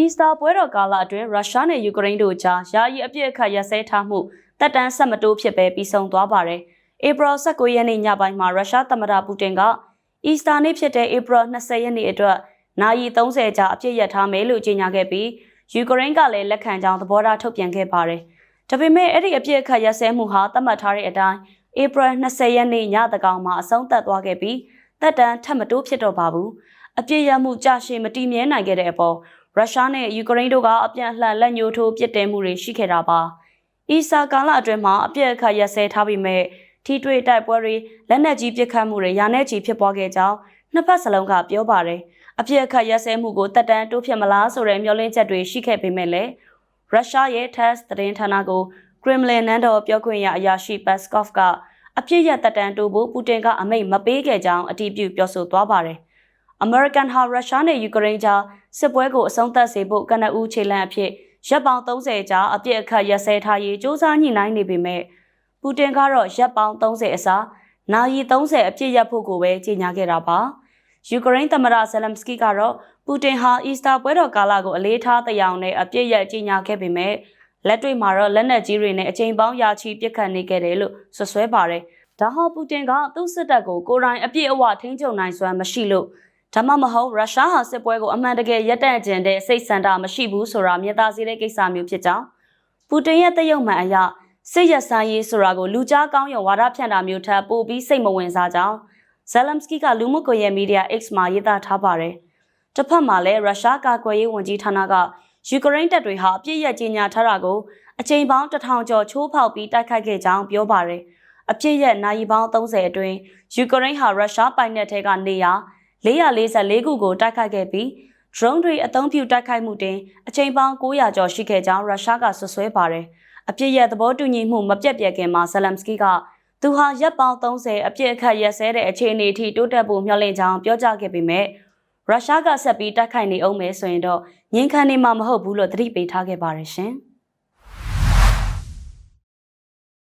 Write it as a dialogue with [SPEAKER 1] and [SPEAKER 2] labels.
[SPEAKER 1] အီစတာပွဲတော်ကာလအတွင်းရုရှားနဲ့ယူကရိန်းတို့ကြားယာယီအပြစ်အခတ်ရပ်စဲထားမှုတက်တန်းဆက်မတိုးဖြစ်ပဲပြီးဆုံးသွားပါတယ်။ဧပြီ19ရက်နေ့ညပိုင်းမှာရုရှားသမ္မတပူတင်ကအီစတာနေ့ဖြစ်တဲ့ဧပြီ20ရက်နေ့အတွက်နာရီ30ကြာအပြစ်ရပ်ထားမယ်လို့ကြေညာခဲ့ပြီးယူကရိန်းကလည်းလက်ခံကြောင်းသဘောထားထုတ်ပြန်ခဲ့ပါတယ်။ဒါပေမဲ့အဲ့ဒီအပြစ်အခတ်ရပ်စဲမှုဟာသတ်မှတ်ထားတဲ့အတိုင်းဧပြီ20ရက်နေ့ညသကောင်မှာအဆုံးသတ်သွားခဲ့ပြီးတက်တန်းထပ်မတိုးဖြစ်တော့ပါဘူး။အပြစ်ရမှုကြရှည်မတည်မြဲနိုင်ခဲ့တဲ့အပေါ် ရုရှားနဲ့ယူကရိန်းတို့ကအပြန်အလှန်လက်ညှိုးထိုးပစ်တဲမှုတွေရှိခဲ့တာပါ။အီဆာကာလအတွင်းမှာအပြစ်အခတ်ရက်စဲထားပြီးမဲ့ထိတွေ့တိုက်ပွဲတွေလက်နက်ကြီးပစ်ခတ်မှုတွေရာနဲ့ချီဖြစ်ပွားခဲ့ကြောင်းနှစ်ဖက်စလုံးကပြောပါတယ်။အပြစ်အခတ်ရက်စဲမှုကိုတက်တန်းတိုးဖြစ်မလားဆိုတဲ့မျှော်လင့်ချက်တွေရှိခဲ့ပေမဲ့လည်းရုရှားရဲ့ TASS သတင်းဌာနကိုကရမလင်နန်းတော်ပြောခွင့်ရအရာရှိပတ်စကော့ဖ်ကအပြစ်ရတက်တန်းတိုးဖို့ပူတင်ကအမိန့်မပေးခဲ့ကြောင်းအတည်ပြုပြောဆိုသွားပါတယ်။ American ဟာရုရှားနဲ့ယူကရိန်းကြားစစ်ပွဲကိုအဆုံးသတ်စေဖို့ကနအူးခြေလှမ်းအဖြစ်ရပ်ပေါင်း30ကြာအပြစ်အခတ်ရက်စဲထားရေးစ조사ညှိနှိုင်းနေပေမဲ့ပူတင်ကတော့ရပ်ပေါင်း30အစားနာရီ30အပြစ်ရပ်ဖို့ကိုပဲကြေညာခဲ့တာပါယူကရိန်းသမ္မတဇယ်လမ်စကီကတော့ပူတင်ဟာအီစတာပွဲတော်ကာလကိုအလေးထားတဲ့အောင်နဲ့အပြစ်ရက်ကြေညာခဲ့ပေမဲ့လက်တွေ့မှာတော့လက်နက်ကြီးတွေနဲ့အချိန်ပေါင်းရာချီပစ်ခတ်နေခဲ့တယ်လို့ဆွဆွဲပါတယ်ဒါဟာပူတင်ကသူ့စစ်တပ်ကိုကိုယ်တိုင်အပြစ်အဝထိန်းချုပ်နိုင်စွမ်းမရှိလို့ ဒါမှမဟုတ်ရုရှားဟာစစ်ပွဲကိုအမှန်တကယ်ရပ်တန့်ကျင်တဲ့စိတ်ဆန္ဒမရှိဘူးဆိုတာမြင်သာစေတဲ့ကိစ္စမျိုးဖြစ်ကြောင်းပူတင်ရဲ့တရုတ်မှန်အရစစ်ရဆိုင်ရေးဆိုတာကိုလူကြားကောင်းရုံဝါဒဖြန့်တာမျိုးထပ်ပို့ပြီးစိတ်မဝင်စားကြောင်းဇယ်လမ်စကီကလူမှုကွန်ရက်မီဒီယာ X မှာရေးသားထားပါတယ်။တစ်ဖက်မှာလည်းရုရှားကာကွယ်ရေးဝန်ကြီးဌာနကယူကရိန်းတပ်တွေဟာအပြစ်ရကြီးညာထားတာကိုအချိန်ပေါင်းတစ်ထောင်ကျော်ချိုးဖောက်ပြီးတိုက်ခိုက်ခဲ့ကြောင်းပြောပါတယ်။အပြစ်ရနိုင်ပေါင်း30အတွင်းယူကရိန်းဟာရုရှားပိုင်နက်ထဲကနေရာ 444ခုကိုတိုက်ခိုက်ခဲ့ပြီး drone တွေအသုံးပြုတိုက်ခိုက်မှုတင်အချိန်ပေါင်း900ကျော်ရှိခဲ့ကြောင်းရုရှားကဆွဆွဲပါတယ်။အပြစ်ရသဘောတူညီမှုမပြတ်ပြတ်ခင်မှာဇလမ်စကီကသူဟာရပ်ပေါင်း30အပြစ်အခတ်ရက်စဲတဲ့အခြေအနေအထိတိုးတက်ဖို့မျှော်လင့်ကြောင်းပြောကြားခဲ့ပေမဲ့ရုရှားကဆက်ပြီးတိုက်ခိုက်နေအောင်မယ်ဆိုရင်တော့ငြင်းခံနေမှာမဟုတ်ဘူးလို့သတိပေးထားခဲ့ပါတယ်ရှင်။